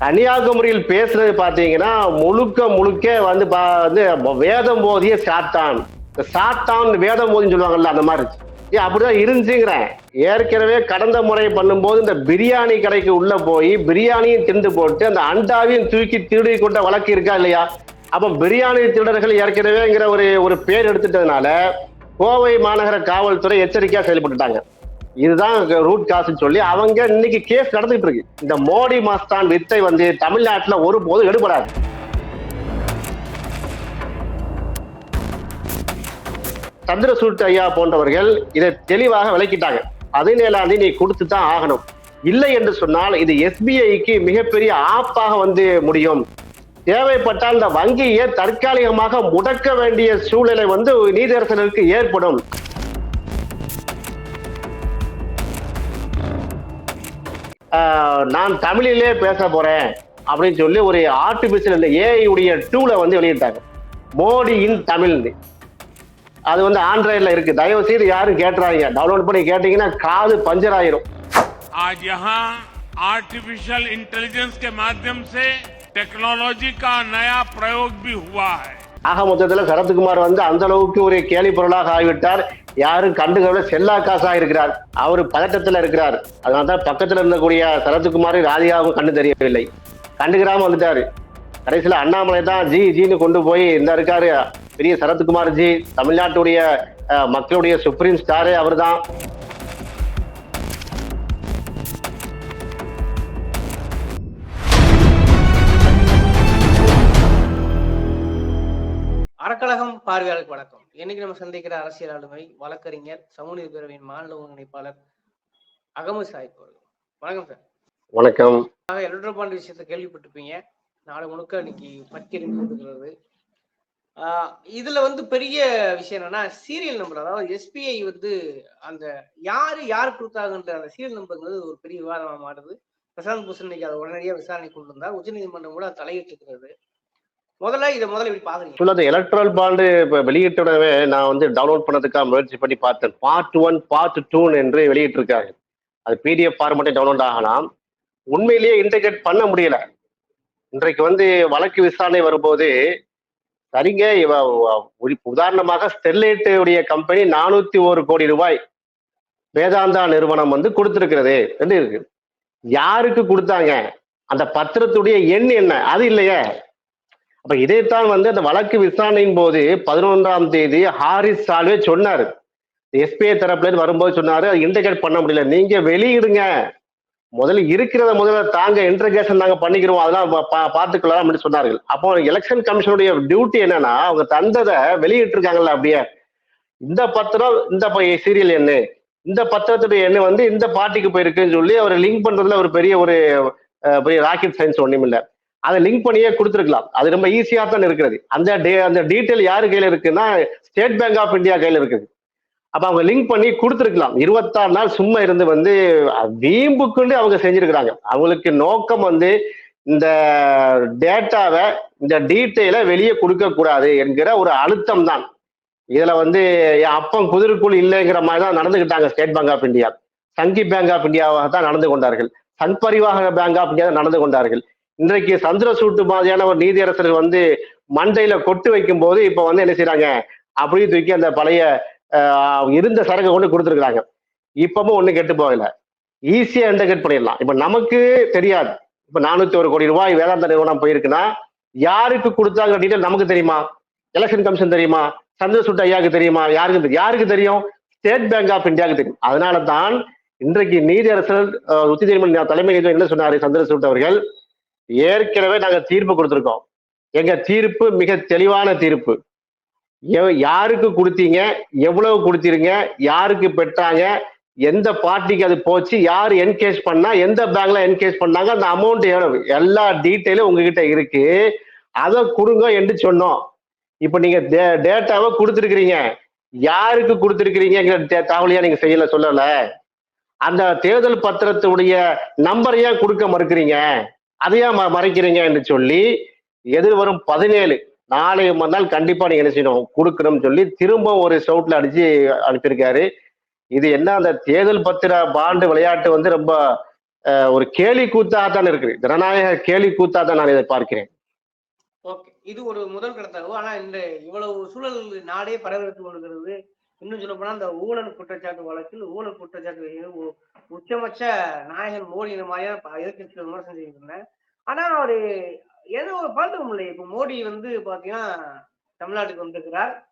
கன்னியாகுமரியில் பேசுறது பார்த்தீங்கன்னா முழுக்க முழுக்க வந்து பா- வந்து வேதம் போதிய சாத்தான். இந்த சாத்தான் வேதம் போதின்னு சொல்லுவாங்கல்ல அந்த மாதிரி. இருந்துச்சு. ஏன் அப்படிதான் இருந்துச்சுங்கிறேன். ஏற்கனவே கடந்த முறை பண்ணும்போது இந்த பிரியாணி கடைக்கு உள்ள போய் பிரியாணியும் திண்டு போட்டு அந்த அண்டாவையும் தூக்கி திருடி கொண்ட வழக்கு இருக்கா இல்லையா? அப்போ பிரியாணி திருடர்கள் ஏற்கனவேங்கிற ஒரு ஒரு பேர் எடுத்துட்டதுனால கோவை மாநகர காவல்துறை எச்சரிக்கையாக செயல்பட்டுட்டாங்க. இதுதான் ரூட் காசுன்னு சொல்லி அவங்க இன்னைக்கு கேஸ் நடந்துகிட்டு இருக்கு. இந்த மோடி மஸ்தான் வித்தை வந்து தமிழ்நாட்டுல ஒருபோதும் எடுபடாது. சந்திரசூட் ஐயா போன்றவர்கள் இதை தெளிவாக விளக்கிட்டாங்க. பதினேழாம் தேதி நீ கொடுத்து தான் ஆகணும். இல்லை என்று சொன்னால் இது எஸ்பிஐக்கு மிகப்பெரிய ஆப்பாக வந்து முடியும். தேவைப்பட்டால் இந்த வங்கியை தற்காலிகமாக முடக்க வேண்டிய சூழ்நிலை வந்து நீதியரசர்களுக்கு ஏற்படும். நான் தமிழிலே பேச போறேன் அப்படின்னு சொல்லி ஒரு ஆர்டிபிஷியல் இந்த ஏஐ உடைய டூல வந்து வெளியிட்டாங்க மோடி இன் தமிழ்னு அது வந்து ஆண்ட்ராய்டில் இருக்கு தயவு செய்து யாரும் கேட்டுறாங்க டவுன்லோட் பண்ணி கேட்டீங்கன்னா காது பஞ்சர் ஆயிரும் आज यहाँ आर्टिफिशियल इंटेलिजेंस के माध्यम से टेक्नोलॉजी का नया प्रयोग भी हुआ है ஆக மொத்தத்துல சரத்குமார் வந்து அந்த அளவுக்கு ஒரு கேலி பொருளாக ஆகிவிட்டார். யாரும் கண்டுகவிட செல்லா காசா இருக்கிறார். அவர் பதட்டத்துல இருக்கிறார். அதனால தான் பக்கத்துல இருந்தக்கூடிய சரத்குமார் ராதிகாவும் கண்டு தெரியவில்லை. கண்டுக்கிறாம வந்துட்டாரு. கடைசியில அண்ணாமலை தான் ஜி ஜின்னு கொண்டு போய் இந்த இருக்காரு பெரிய சரத்குமார் ஜி தமிழ்நாட்டுடைய மக்களுடைய சுப்ரீம் ஸ்டாரே அவர்தான். அறக்கழகம் பார்வையாளருக்கு வணக்கம். இன்னைக்கு நம்ம சந்திக்கிற அரசியல் ஆளுமை வழக்கறிஞர் சமூக பேரவையின் மாநில ஒருங்கிணைப்பாளர் அகமது சாஹிப் அவர்கள். வணக்கம் சார். வணக்கம். எலக்ட்ரோ பாண்ட் விஷயத்தை கேள்விப்பட்டிருப்பீங்க. நாடு முழுக்க இன்னைக்கு பட்டியலில் இருக்கிறது ஆஹ் இதுல வந்து பெரிய விஷயம் என்னன்னா சீரியல் நம்பர் அதாவது எஸ்பிஐ வந்து அந்த யாரு யார் கொடுத்தாங்கன்ற அந்த சீரியல் நம்பர்ங்கிறது ஒரு பெரிய விவாதமா மாறுது. பிரசாந்த் பூஷன் இன்னைக்கு அதை உடனடியாக விசாரணை கொண்டு வந்தா உச்சநீதிமன்றம் கூட தலையிட்டு இருக்கிறது முதல்ல இதை முதல்ல இப்படி பாக்குறீங்க. ஆக்சுவலா அந்த எலக்ட்ரல் பாண்டு இப்ப வெளியிட்டுடவே நான் வந்து டவுன்லோட் பண்ணதுக்காக முயற்சி பண்ணி பார்த்தேன். பார்ட் ஒன் பார்ட் டூன்னு என்று வெளியிட்டிருக்காங்க. அது பிடிஎஃப் ஃபார்மேட்டே டவுன்லோட் ஆகலாம். உண்மையிலேயே இன்டகிரேட் பண்ண முடியல. இன்றைக்கு வந்து வழக்கு விசாரணை வரும்போது சரிங்க இவ உதாரணமாக ஸ்டெர்லைட்டுடைய கம்பெனி நானூத்தி ஒரு கோடி ரூபாய் வேதாந்தா நிறுவனம் வந்து கொடுத்துருக்கிறது என்று இருக்கு. யாருக்கு கொடுத்தாங்க? அந்த பத்திரத்துடைய எண் என்ன? அது இல்லையே. அப்ப இதைத்தான் வந்து அந்த வழக்கு விசாரணையின் போது பதினொன்றாம் தேதி ஹாரிஸ் சால்வே சொன்னாரு. எஸ்பிஐ தரப்புல இருந்து வரும்போது சொன்னாரு அது இன்டெகிரேட் பண்ண முடியல. நீங்க வெளியிடுங்க. முதல்ல இருக்கிறத முதல்ல தாங்க இன்டர்கேஷன் நாங்க பண்ணிக்கிறோம். அதெல்லாம் பா- பார்த்துக்கலாம் அப்படின்னு சொன்னார்கள். அப்போ எலெக்ஷன் கமிஷனுடைய டியூட்டி என்னன்னா அவங்க தந்ததை வெளியிட்டு இருக்காங்கல்ல அப்படியே. இந்த பத்திரம் இந்த சீரியல் என்ன இந்த பத்திரத்துடைய எண்ணு வந்து இந்த பார்ட்டிக்கு போயிருக்குன்னு சொல்லி அவர் லிங்க் பண்றதுல ஒரு பெரிய ஒரு பெரிய ராக்கெட் சயின்ஸ் ஒன்றும் இல்லை அதை லிங்க் பண்ணியே கொடுத்துருக்கலாம். அது ரொம்ப ஈஸியாக தான் இருக்கிறது. அந்த டே அந்த டீட்டெயில் யார் கையில் இருக்குன்னா ஸ்டேட் பேங்க் ஆஃப் இந்தியா கையில் இருக்குது. அப்போ அவங்க லிங்க் பண்ணி கொடுத்துருக்கலாம். இருபத்தாறு நாள் சும்மா இருந்து வந்து வீம்புக்குண்டு அவங்க செஞ்சிருக்கிறாங்க. அவங்களுக்கு நோக்கம் வந்து இந்த டேட்டாவை இந்த டீட்டெயிலை வெளியே கொடுக்கக்கூடாது என்கிற ஒரு அழுத்தம் தான். இதுல வந்து என் அப்பம் குதிரைக்குள் இல்லைங்கிற மாதிரி தான் நடந்துகிட்டாங்க state bank of India Sanghi bank of இந்தியாவாக தான் நடந்து கொண்டார்கள். சங் பரிவாக பேங்க் ஆஃப் இந்தியா தான் நடந்து கொண்டார்கள். இன்றைக்கு சந்திரசூட்டு மாதிரியான ஒரு நீதியரசர் வந்து மண்டையில கொட்டு வைக்கும் போது இப்ப வந்து என்ன செய்யறாங்க அப்படியே தூக்கி அந்த பழைய இருந்த சரக்கை கொண்டு கொடுத்துருக்காங்க இப்பவும் ஒண்ணு கெட்டு போகல. ஈஸியா இன்டர்கேட் பண்ணிடலாம். இப்ப நமக்கு தெரியாது. இப்ப நானூத்தி ஒரு கோடி ரூபாய் வேதாந்த நிறுவனம் போயிருக்குன்னா யாருக்கு கொடுத்தாங்க டீட்டெயில் நமக்கு தெரியுமா? எலெக்ஷன் கமிஷன் தெரியுமா? சந்திரசூட் ஐயாவுக்கு தெரியுமா? யாருக்கு தெரியும்? யாருக்கு தெரியும்? ஸ்டேட் பேங்க் ஆஃப் இந்தியாவுக்கு தெரியும். அதனால தான் இன்றைக்கு நீதியரசர் அஹ், உச்ச நீதிமன்ற தலைமை நீதிபதி என்ன சொன்னாரு? சந்திரசூட் அவர்கள் ஏற்கனவே நாங்க தீர்ப்பு கொடுத்துருக்கோம். எங்க தீர்ப்பு மிக தெளிவான தீர்ப்பு. யாருக்கு கொடுத்தீங்க எவ்வளவு கொடுத்தீங்க யாருக்கு பெற்றாங்க எந்த பார்ட்டிக்கு அது போச்சு யார் என்கேஜ் பண்ணா எந்த பேங்க்ல என்கேஜ் பண்ணாங்க அந்த அமௌண்ட் எவ்வளவு எல்லா டீட்டெயிலும் உங்ககிட்ட இருக்கு. அதை கொடுங்க என்று சொன்னோம். இப்போ நீங்க டேட்டாவை கொடுத்துருக்கிறீங்க. யாருக்கு கொடுத்துருக்கிறீங்கிற தே- தகவலையா நீங்க செய்யல சொல்லல. அந்த தேர்தல் பத்திரத்துடைய நம்பர் ஏன் கொடுக்க மறுக்கிறீங்க? அதையா ம- மறைக்கிறீங்க என்று சொல்லி எதிர்வரும் பதினேழு நாளை மறுநாள் கண்டிப்பா நீங்க என்ன செய்யணும்? கொடுக்கணும்னு சொல்லி திரும்ப ஒரு ஷவுட்ல அடிச்சு அனுப்பியிருக்காரு. இது என்ன அந்த தேர்தல் பத்திர பாண்டு விளையாட்டு வந்து ரொம்ப ஒரு கேலி கூத்தாகத்தான் இருக்குது. ஜனநாயக கேலி கூத்தா தான் நான் இதை பார்க்கிறேன். ஓகே. இது ஒரு முதல் கடத்தகவு ஆனா இந்த இவ்வளவு சூழல் நாடே பரவெடுத்து வருகிறது இன்னும் சொல்ல போனா இந்த ஊழல் குற்றச்சாட்டு வழக்கில் ஊழல் குற்றச்சாட்டு உச்சமச்ச நாயகன் மோடி இந்த மாதிரியான எதிர்கட்சிகள் விமர்சனம் செஞ்சுட்டு ஆனா அவரு ஏதோ ஒரு பார்த்துக்க முடியல இப்ப மோடி வந்து பாத்தீங்கன்னா தமிழ்நாட்டுக்கு வந்திருக்கிறார்.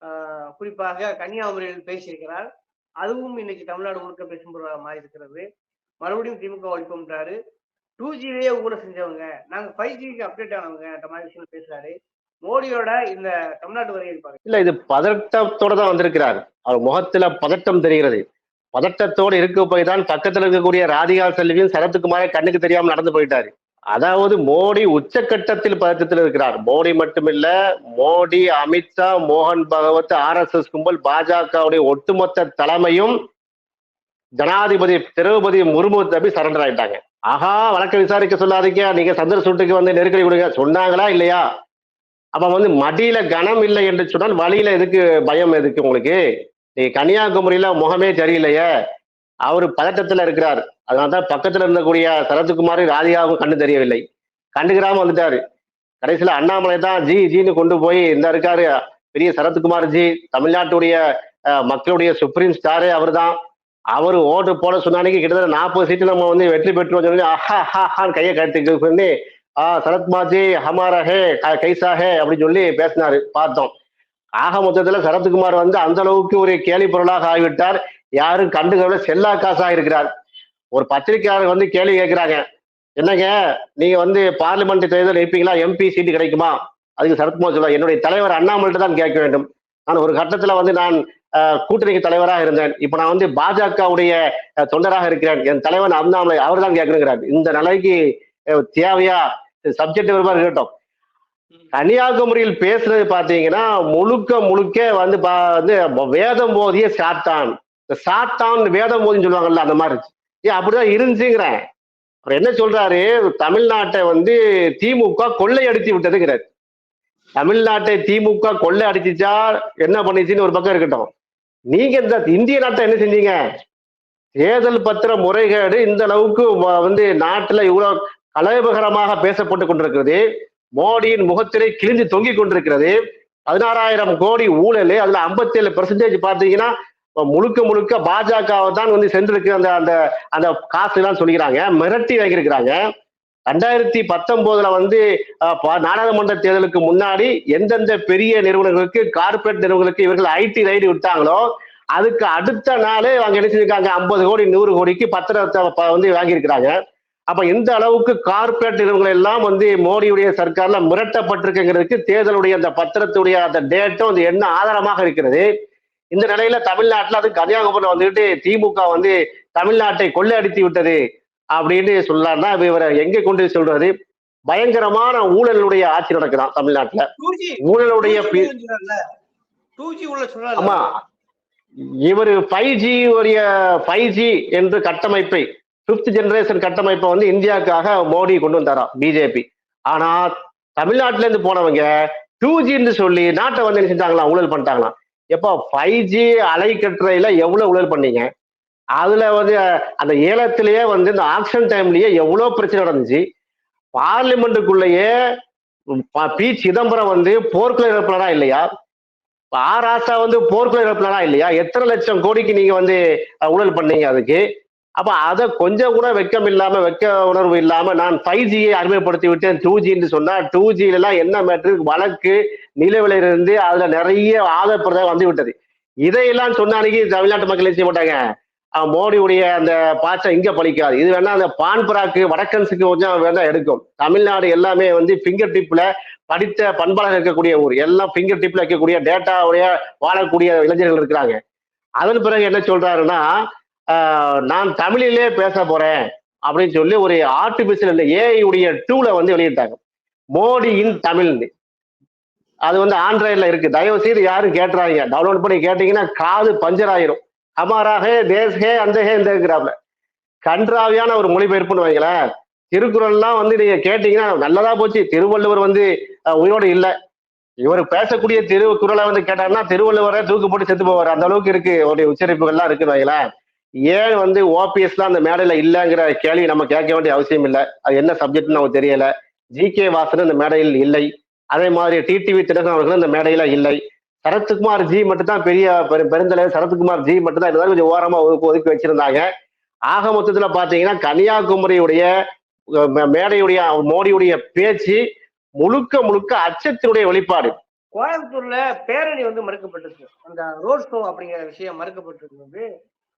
ஆஹ் குறிப்பாக கன்னியாகுமரியில் பேசியிருக்கிறார். அதுவும் இன்னைக்கு தமிழ்நாடு முழுக்க பேசும் பொருளாக மாறி இருக்கிறது மறுபடியும் திமுக ஒழிப்போம்ன்றாரு. டூ ஜிலேயே ஊழல் செஞ்சவங்க. நாங்க ஃபைவ் ஜிக்கு அப்டேட் ஆனவங்க. அந்த மாதிரி விஷயம் பேசுறாரு. மோடியோட இந்த தமிழ்நாட்டு வருகை பாருங்க. இல்ல இது பதட்டத்தோட தான் வந்திருக்கிறார். அவர் முகத்துல பதட்டம் தெரிகிறது. பதட்டத்தோடு இருக்க போய் தான் பக்கத்துல இருக்கக்கூடிய ராதிகா செல்வியும் சரத்குமாரே கண்ணுக்கு தெரியாமல் நடந்து போயிட்டாரு. அதாவது மோடி உச்சக்கட்டத்தில் பதட்டத்தில் இருக்கிறார். மோடி மட்டுமில்ல மோடி அமித்ஷா மோகன் பகவத் ஆர் எஸ் எஸ் கும்பல் பாஜகவுடைய ஒட்டுமொத்த தலைமையும் ஜனாதிபதி திரௌபதி முர்மு தப்பி சரண்டர் ஆயிட்டாங்க. ஆஹா வழக்க விசாரிக்க சொல்லாதீங்க. நீங்க சந்திர சூட்டுக்கு வந்து நெருக்கடி கொடுங்க. சொன்னாங்களா இல்லையா? அப்ப வந்து மடியில கனம் இல்லை என்று சொன்னால் வழியில எதுக்கு பயம் எதுக்கு உங்களுக்கு? நீ கன்னியாகுமரியில முகமே தெரியலையே அவரு பதட்டத்துல இருக்கிறார். அதனாலதான் பக்கத்துல இருந்தக்கூடிய சரத்குமார் ராதிகாவும் கண்ணு தெரியவில்லை. கண்டுக்கிறாம வந்துட்டாரு. கடைசியில அண்ணாமலை தான் ஜி ஜின்னு கொண்டு போய் இந்த இருக்காரு பெரிய சரத்குமார் ஜி தமிழ்நாட்டுடைய மக்களுடைய சுப்ரீம் ஸ்டாரே அவர்தான். அவர் ஓட்டு போட சொன்னானிக்கு கிட்டத்தட்ட நாற்பது சீட்டு நம்ம வந்து வெற்றி பெற்றோம் சொல்லி ஆஹா ஹான்னு கையை கழுத்து பண்ணி ஆ சரத்மாஜி ஹமாரா ஹே க- கைசா ஹே அப்படின்னு சொல்லி பேசினாரு பார்த்தோம். ஆக மொத்தத்துல சரத்குமார் வந்து அந்த அளவுக்கு ஒரு கேலி பொருளாக ஆகிவிட்டார். யாரும் கண்டுக்கவில்லை செல்லா காசாக இருக்கிறார் ஒரு பத்திரிகையாளர் வந்து கேள்வி கேட்கிறாங்க என்னங்க நீங்க வந்து பார்லிமெண்ட் தேர்தல் இருப்பீங்களா எம்பி சீட்டு கிடைக்குமா? அதுக்கு சரத்குமார் சொல்ல என்னுடைய தலைவர் அண்ணாமல்கிட்ட தான் கேட்க வேண்டும். நான் ஒரு கட்டத்துல வந்து நான் கூட்டணிக்கு தலைவராக இருந்தேன். இப்ப நான் வந்து பாஜகவுடைய தொண்டராக இருக்கிறேன். என் தலைவன் அண்ணாமலை அவர் தான் கேட்கணுங்கிறார். இந்த நிலைக்கு தேவையா? சப்ஜெக்ட் வருமா இருக்கட்டும். கன்னியாகுமரியில் பேசுறது பாத்தீங்கன்னா முழுக்க முழுக்க வந்து வந்து வேதம் போதிய சாத்தான். இந்த சாத்தான் வேதம் போதின்னு சொல்லுவாங்கல்ல அந்த மாதிரி. ஏன் அப்படிதான் இருந்துச்சுங்கிறேன். அவர் என்ன சொல்றாரு? தமிழ்நாட்டை வந்து திமுக கொள்ளையடித்து விட்டதுங்கிறார். தமிழ்நாட்டை திமுக கொள்ளை அடிச்சுச்சா என்ன பண்ணிச்சுன்னு ஒரு பக்கம் இருக்கட்டும். நீங்க இந்த இந்திய நாட்டை என்ன செஞ்சீங்க? தேர்தல் பத்திர முறைகேடு இந்த அளவுக்கு வந்து நாட்டுல இவ்வளவு கலவரமாக பேசப்பட்டு கொண்டிருக்கிறது. மோடியின் முகத்திலே கிழிஞ்சு தொங்கிக் கொண்டிருக்கிறது. பதினாறாயிரம் கோடி ஊழல் அதுல 57% ஏழு பெர்சன்டேஜ் பாத்தீங்கன்னா முழுக்க முழுக்க பாஜகவை தான் வந்து சென்றிருக்கு அந்த அந்த அந்த காசு எல்லாம் சொல்லிக்கிறாங்க மிரட்டி வைக்கிருக்கிறாங்க. ரெண்டாயிரத்தி பத்தொன்பதுல வந்து பா- நாடாளுமன்ற தேர்தலுக்கு முன்னாடி எந்தெந்த பெரிய நிறுவனங்களுக்கு கார்ப்பரேட் நிறுவனங்களுக்கு இவர்கள் ஐடி ரைடு விட்டாங்களோ அதுக்கு அடுத்த நாளே அவங்க என்ன செஞ்சிருக்காங்க ஐம்பது கோடி நூறு கோடிக்கு பத்திரத்தை வந்து வாங்கியிருக்கிறாங்க. அப்ப இந்த அளவுக்கு கார்ப்பரேட் நிறுவனங்கள் எல்லாம் வந்து மோடியுடைய சர்க்கார்ல மிரட்டப்பட்டிருக்குங்கிறதுக்கு தேர்தலுடைய அந்த பத்திரத்துடைய அந்த டேட்டும் அந்த என்ன ஆதாரமாக இருக்கிறது? இந்த நிலையில தமிழ்நாட்டுல அது கன்னியாகுமரியில் வந்துட்டு திமுக வந்து தமிழ்நாட்டை கொள்ளையடித்து விட்டது அப்படின்னு சொல்லலாம்னா இவரை எங்க கொண்டு சொல்றது? பயங்கரமான ஊழலுடைய ஆட்சி நடக்குதான் தமிழ்நாட்டுல. ஊழலுடைய ஆமா. இவர் ஃபைவ் ஜி உடைய ஃபைவ் ஜி என்று கட்டமைப்பை பிப்த் ஜெனரேஷன் கட்டமைப்பை வந்து இந்தியாவுக்காக மோடி கொண்டு வந்தாராம் பிஜேபி ஆனா தமிழ்நாட்டுல இருந்து போனவங்க டூ ஜின்னு சொல்லி நாட்டை வந்து என்ன செஞ்சாங்களாம் ஊழல் பண்ணிட்டாங்களாம். எப்போ ஃபைவ் ஜி அலைக்கட்டுறையில எவ்வளவு ஊழல் பண்ணீங்க? அதுல வந்து அந்த ஏலத்திலேயே வந்து இந்த ஆக்ஷன் டைம்லயே எவ்வளவு பிரச்சனை நடந்துச்சு? பார்லிமெண்ட்டுக்குள்ளேயே ப- பி. சிதம்பரம் வந்து போர்க்குள்ள இறப்பினரா இல்லையா? ஆர் ஆசா வந்து போர்க்குள்ள இறப்பினரா இல்லையா? எத்தனை லட்சம் கோடிக்கு நீங்க வந்து ஊழல் பண்ணீங்க அதுக்கு? அப்ப அதை கொஞ்சம் கூட வெக்கம் இல்லாம வெக்க உணர்வு இல்லாம நான் ஃபைவ் ஜியை அறிமுகப்படுத்தி விட்டேன் டூ ஜின்னு சொன்னா டூ ஜில எல்லாம் என்ன மேட்ரு வழக்கு நிலவில இருந்து அதுல நிறைய ஆதரப்பிரதாக வந்து விட்டது. இதையெல்லாம் சொன்ன அன்னைக்கு தமிழ்நாட்டு மக்கள் செய்ய மாட்டாங்க? மோடியுடைய அந்த பாச்சம் இங்க பழிக்காது. இது வேணா அந்த பான்பராக்கு வடக்கன்ஸுக்கு கொஞ்சம் வேணா எடுக்கும். தமிழ்நாடு எல்லாமே வந்து ஃபிங்கர் டிப்ல படித்த பண்பாளர் இருக்கக்கூடிய ஊர். எல்லாம் ஃபிங்கர் டிப்ல இருக்கக்கூடிய டேட்டாவுடைய வாழக்கூடிய இளைஞர்கள் இருக்கிறாங்க. அதன் பிறகு என்ன சொல்றாருன்னா நான் தமிழிலே பேச போறேன் அப்படின்னு சொல்லி ஒரு ஆர்டிபிஷியல் இந்த ஏஐ உடைய டூல வந்து வெளியிட்டாங்க. மோடி இன் தமிழ்னு அது வந்து ஆண்ட்ராய்டில் இருக்கு. தயவு செய்து யாரும் கேட்டுறாங்க டவுன்லோட் பண்ணி கேட்டீங்கன்னா காது பஞ்சர் ஆயிரும். அமாராக ஹே அந்தஹே அந்த இந்த கன்றாவியான ஒரு மொழிபெயர்ப்புன்னு வைங்களேன். திருக்குறள்லாம் வந்து நீங்க கேட்டீங்கன்னா நல்லதா போச்சு. திருவள்ளுவர் வந்து உயிரோடு இல்லை. இவர் பேசக்கூடிய திருக்குறளை வந்து கேட்டாருன்னா திருவள்ளுவரை தூக்கு போட்டு செத்து போவார். அந்த அளவுக்கு இருக்கு. அவருடைய உச்சரிப்புகள்லாம் இருக்குன்னு வைங்களேன். ஏன் வந்து ஓபிஎஸ்லாம் அந்த மேடையில இல்லைங்கிற கேள்வி நம்ம கேட்க வேண்டிய அவசியம் இல்லை. அது என்ன சப்ஜெக்ட்னு நமக்கு தெரியல. ஜி கே வாசன் இந்த மேடையில் இல்லை. அதே மாதிரி டிடிவி திலகன் அவர்களும் இந்த மேடையில இல்லை. சரத்குமார் ஜி மட்டும் தான் பெரிய பெரு- பெருந்தலைவர் சரத்குமார் ஜி மட்டும் தான் இருந்தாலும் கொஞ்சம் ஓரமா ஒதுக்கி ஒதுக்கி வச்சிருந்தாங்க. ஆக மொத்தத்துல பாத்தீங்கன்னா கன்னியாகுமரியுடைய மே- மேடையுடைய மோடியுடைய பேச்சு முழுக்க முழுக்க அச்சத்தினுடைய வெளிப்பாடு. கோயம்புத்தூர்ல பேரணி வந்து மறுக்கப்பட்டிருக்கு அந்த ரோட் ஷோ அப்படிங்கிற விஷயம் மறுக்கப்பட்டிருக்கிறது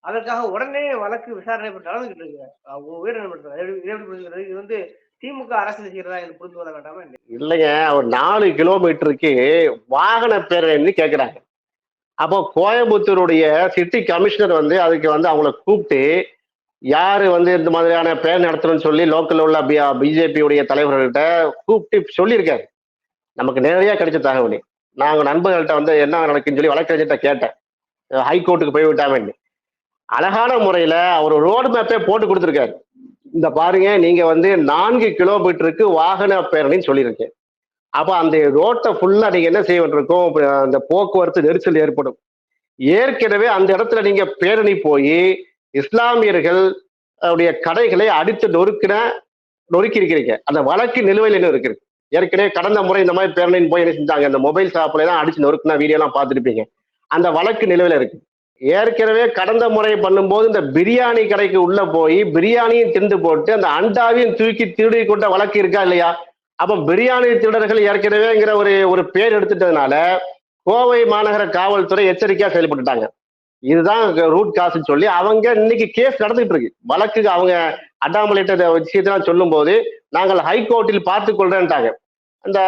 அதற்காக உடனே வழக்கு விசாரணை இப்ப நடந்துகிட்டு இருக்கு புரிஞ்சுக்கிறது? இது வந்து திமுக அரசு செய்கிறதா என்று புரிந்து கொள்ள வேண்டாமா இல்லைங்க ஒரு நாலு கிலோமீட்டருக்கு வாகன பேரணின்னு கேட்குறாங்க அப்போ கோயம்புத்தூருடைய சிட்டி கமிஷனர் வந்து அதுக்கு வந்து அவங்கள கூப்பிட்டு யாரு வந்து இந்த மாதிரியான பேர் நடத்தணும்னு சொல்லி லோக்கல்ல உள்ள பிஜேபியுடைய தலைவர்கள்ட்ட கூப்பிட்டு சொல்லியிருக்காரு. நமக்கு நேரடியாக கிடைச்ச தகவல். நாங்கள் நண்பர்கள்ட்ட வந்து என்ன நடக்குன்னு சொல்லி வழக்கறிஞர்கிட்ட கேட்டேன். ஹைகோர்ட்டுக்கு போய் விட்டாமன்னு அழகான முறையில அவர் ரோடு மேப்பே போட்டு கொடுத்துருக்காரு. இந்த பாருங்க நீங்க வந்து நான்கு கிலோமீட்டருக்கு வாகன பேரணின்னு சொல்லியிருக்கேன். அப்ப அந்த ரோட்டை ஃபுல்லா நீங்க என்ன செய்ய வேண்டியிருக்கும்? அந்த போக்குவரத்து நெரிசல் ஏற்படும். ஏற்கனவே அந்த இடத்துல நீங்க பேரணி போய் இஸ்லாமியர்கள் உடைய கடைகளை அடித்து நொறுக்கின நொறுக்கி இருக்கிறீங்க. அந்த வழக்கு நிலுவையில் என்ன இருக்குது. ஏற்கனவே கடந்த முறை இந்த மாதிரி பேரணின்னு போய் என்ன செஞ்சாங்க. அந்த மொபைல் ஷாப்ல தான் அடிச்சு நொறுக்குனா வீடியோலாம் பார்த்துருப்பீங்க. அந்த வழக்கு நிலுவையில் இருக்கு ஏற்கனவே கடந்த முறை பண்ணும்போது இந்த பிரியாணி கடைக்கு உள்ள போய் பிரியாணியும் திண்டு போட்டு அந்த அண்டாவையும் தூக்கி திருடி கொண்ட வழக்கு இருக்கா இல்லையா? அப்ப பிரியாணி திருடர்கள் ஏற்கனவேங்கிற ஒரு ஒரு பேர் எடுத்துட்டதுனால கோவை மாநகர காவல்துறை எச்சரிக்கையா செயல்பட்டுட்டாங்க. இதுதான் ரூட் காசுன்னு சொல்லி அவங்க இன்னைக்கு கேஸ் நடந்துட்டு இருக்கு. வழக்கு அவங்க அண்ணாமலைட்ட விஷயத்தெல்லாம் சொல்லும் போது நாங்கள் ஹைகோர்ட்டில் பார்த்து கொள்றேன்ட்டாங்க. அந்த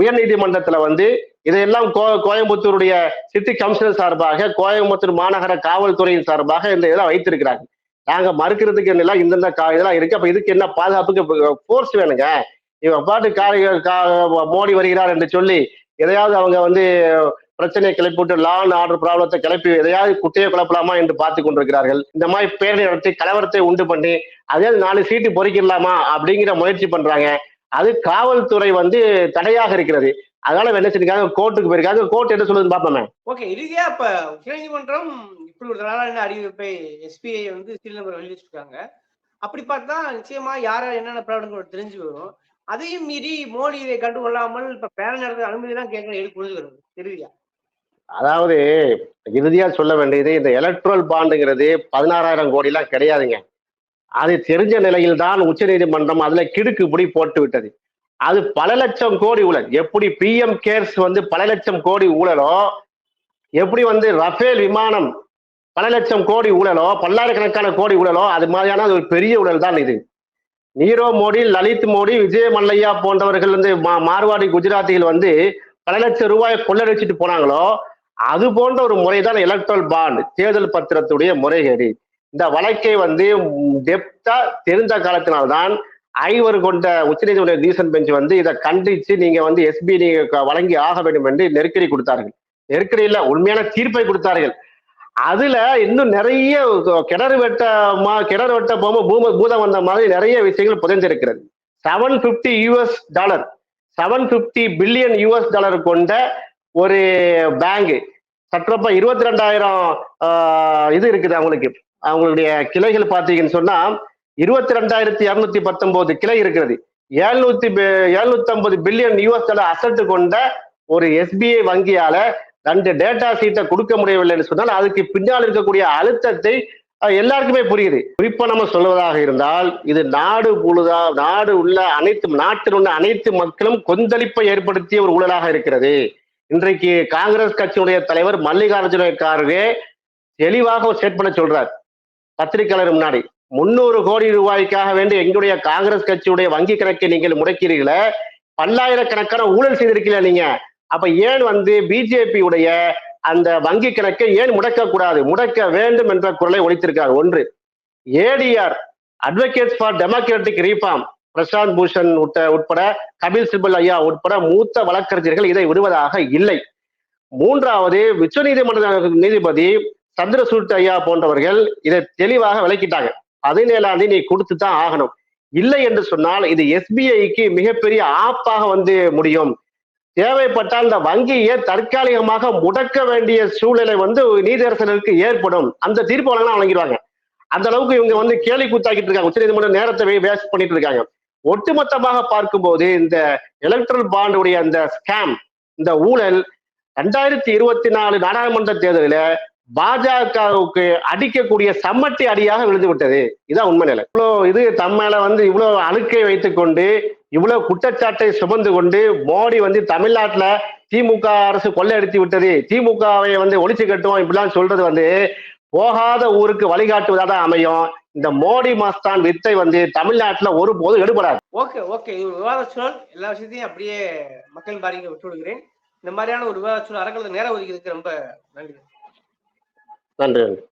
உயர் நீதிமன்றத்துல வந்து இதையெல்லாம் கோ கோயம்புத்தூருடைய சிட்டி கமிஷனர் சார்பாக கோயம்புத்தூர் மாநகர காவல்துறையின் சார்பாக இந்த இதெல்லாம் வைத்திருக்கிறாங்க. நாங்க மறுக்கிறதுக்கு என்னெல்லாம் இந்தந்த கா இதெல்லாம் இருக்கு. அப்ப இதுக்கு என்ன பாதுகாப்புக்கு ஃபோர்ஸ் வேணுங்க? இவன் பாட்டு கா- மோடி வருகிறார் என்று சொல்லி எதையாவது அவங்க வந்து பிரச்சனையை கிளப்பிவிட்டு லா அண்ட் ஆர்டர் ப்ராப்ளத்தை கிளப்பி எதையாவது குட்டையை குழப்பலாமா என்று பார்த்து கொண்டிருக்கிறார்கள். இந்த மாதிரி பேரணி நடத்தி கலவரத்தை உண்டு பண்ணி அதே நாலு சீட்டு பொறிக்கலாமா அப்படிங்கிற முயற்சி பண்றாங்க. அது காவல்துறை வந்து தடையாக இருக்கிறது. அதனால என்ன செஞ்சிருக்காங்க? கோர்ட்டுக்கு போயிருக்காங்க. கோர்ட் என்ன சொல்லுதுன்னு பார்ப்போமே. ஓகே இறுதியா இப்ப உச்சநீதிமன்றம் இப்படி ஒரு தவறான அறிவிப்பை எஸ்பிஐ வந்து நம்பர் வெளியிட்டிருக்காங்க அப்படி பார்த்தா நிச்சயமா யார் என்னென்ன ப்ராப்ளம் தெரிஞ்சு வரும். அதையும் மீறி மோடி இதை கண்டுகொள்ளாமல் இப்ப பேரன் நடத்த அனுமதி தான் கேட்கணும் எது புரிஞ்சுக்கிறது இறுதியா அதாவது இறுதியா சொல்ல வேண்டியது இந்த எலக்ட்ரல் பாண்டுங்கிறது பதினாறாயிரம் கோடி எல்லாம் கிடையாதுங்க. அது தெரிஞ்ச நிலையில் தான் உச்சநீதிமன்றம் அதுல கிடுக்குப்பிடி போட்டு விட்டது. அது பல லட்சம் கோடி ஊழல். எப்படி பிஎம் கேர்ஸ் வந்து பல லட்சம் கோடி ஊழலோ எப்படி வந்து ரஃபேல் விமானம் பல லட்சம் கோடி ஊழலோ பல்லாயிரக்கணக்கான கோடி ஊழலோ அது மாதிரியான அது ஒரு பெரிய ஊழல் தான் இது. நீரோ மோடி லலித் மோடி விஜய் மல்லையா போன்றவர்கள் வந்து மா- மார்வாடி குஜராத்திகள் வந்து பல லட்சம் ரூபாயை கொள்ளடிச்சிட்டு போனாங்களோ அது போன்ற ஒரு முறைதான் எலக்ட்ரல் பாண்ட் தேர்தல் பத்திரத்துடைய முறைகேடு. இந்த வழக்கை வந்து டெப்தா தெரிந்த காலத்தினால்தான் ஐவர் கொண்ட உச்சநீதிமன்ற டீசன் பெஞ்ச் வந்து இதை கண்டித்து நீங்க வந்து எஸ்பி நீங்க வழங்கி ஆக வேண்டும் என்று நெருக்கடி கொடுத்தார்கள். நெருக்கடி இல்ல உண்மையான தீர்ப்பை கொடுத்தார்கள். அதுல இன்னும் நிறைய கிணறு வெட்டமா கிணறு வெட்ட போம பூம பூதம் வந்த மாதிரி நிறைய விஷயங்கள் புதைந்திருக்கிறது seven fifty US dollar seven fifty billion US dollar கொண்ட ஒரு பேங்க் சற்றப்ப இருபத்தி ரெண்டாயிரம் இது இருக்குது அவங்களுக்கு. அவங்களுடைய கிளைகள் பார்த்தீங்கன்னு சொன்னா இருபத்தி ரெண்டாயிரத்தி இருநூத்தி பத்தொன்பது கிளை இருக்கிறது. எழுநூத்தி எழுநூத்தி ஐம்பது பில்லியன் யூஎஸ் டாலர் அசட்டு கொண்ட ஒரு எஸ்பிஐ வங்கியால ரெண்டு டேட்டா சீட்டை கொடுக்க முடியவில்லைன்னு சொன்னால் அதுக்கு பின்னால் இருக்கக்கூடிய அழுத்தத்தை எல்லாருக்குமே புரியுது. குறிப்பா நம்ம சொல்வதாக இருந்தால் இது நாடு முழுதா நாடு உள்ள அனைத்து நாட்டில் உள்ள அனைத்து மக்களும் கொந்தளிப்பை ஏற்படுத்திய ஒரு ஊழலாக இருக்கிறது. இன்றைக்கு காங்கிரஸ் கட்சியுடைய தலைவர் மல்லிகார்ஜுன கார்கே தெளிவாக ஒரு ஸ்டேட்மெண்ட் சொல்றார். பத்திரிகையாளர் முன்னாடி. முன்னூறு கோடி ரூபாய்க்காக வேண்டி எங்களுடைய காங்கிரஸ் கட்சியுடைய வங்கி கணக்கை நீங்கள் முடக்கிறீர்களே. பல்லாயிரக்கணக்கான ஊழல் செய்திருக்கீங்க நீங்க. அப்ப ஏன் வந்து பிஜேபி உடைய அந்த வங்கி கணக்கை ஏன் முடக்க கூடாது முடக்க வேண்டும் என்ற குரலை ஒழித்திருக்கார் ஒன்று ADR advocate for democratic reform Prashant Bhushan உட்பட உட்பட கபில் சிபல் ஐயா உட்பட மூத்த வழக்கறிஞர்கள் இதை விடுவதாக இல்லை. மூன்றாவது உச்சநீதிமன்ற நீதிபதி சந்திரசூட் ஐயா போன்றவர்கள் இதை தெளிவாக விளக்கிட்டாங்க. பதினேழாம் தேதி நீ கொடுத்து தான் ஆகணும். இல்லை என்று சொன்னால் இது எஸ்பிஐக்கு மிகப்பெரிய ஆப்பாக வந்து முடியும். தேவைப்பட்டால் இந்த வங்கியை தற்காலிகமாக முடக்க வேண்டிய சூழ்நிலை வந்து நீதியரசர்களுக்கு ஏற்படும். அந்த தீர்ப்பு வழங்கினா வழங்கிடுவாங்க. அந்த அளவுக்கு இவங்க வந்து கேலி கூத்தாக்கிட்டு இருக்காங்க. உச்சநீதிமன்ற நேரத்தை வேஸ்ட் பண்ணிட்டு இருக்காங்க. ஒட்டுமொத்தமாக பார்க்கும்போது இந்த எலக்ட்ரல் பாண்டுடைய அந்த ஸ்கேம் இந்த ஊழல் ரெண்டாயிரத்தி இருபத்தி நாலு நாடாளுமன்ற தேர்தலில் பாஜகவுக்கு அடிக்கக்கூடிய சம்மட்டி அடியாக விழுந்து விட்டது இதான் உண்மை நிலை இவ்வளோ இது தம்மேல வந்து இவ்வளவு அழுக்கை வைத்துக் கொண்டு இவ்வளவு குற்றச்சாட்டை சுமந்து கொண்டு மோடி வந்து தமிழ்நாட்டுல திமுக அரசு கொள்ளையடித்து விட்டது. திமுகவை வந்து ஒழிச்சு கட்டுவோம் இப்படிலாம் சொல்றது வந்து போகாத ஊருக்கு வழிகாட்டுவதாக தான் அமையும். இந்த மோடி மாஸ்தான் வித்தை வந்து தமிழ்நாட்டுல ஒருபோதும் எடுபடாது. Okay okay. இது விவாத சூழல் எல்லா விஷயத்தையும் அப்படியே மக்கள் பாதிக்க விட்டு விடுகிறேன் இந்த மாதிரியான ஒரு விவாத சூழல் அரங்கத்தில் நேரம் ஒதுக்கிறதுக்கு ரொம்ப நன்றி. நன்றி நன்றி.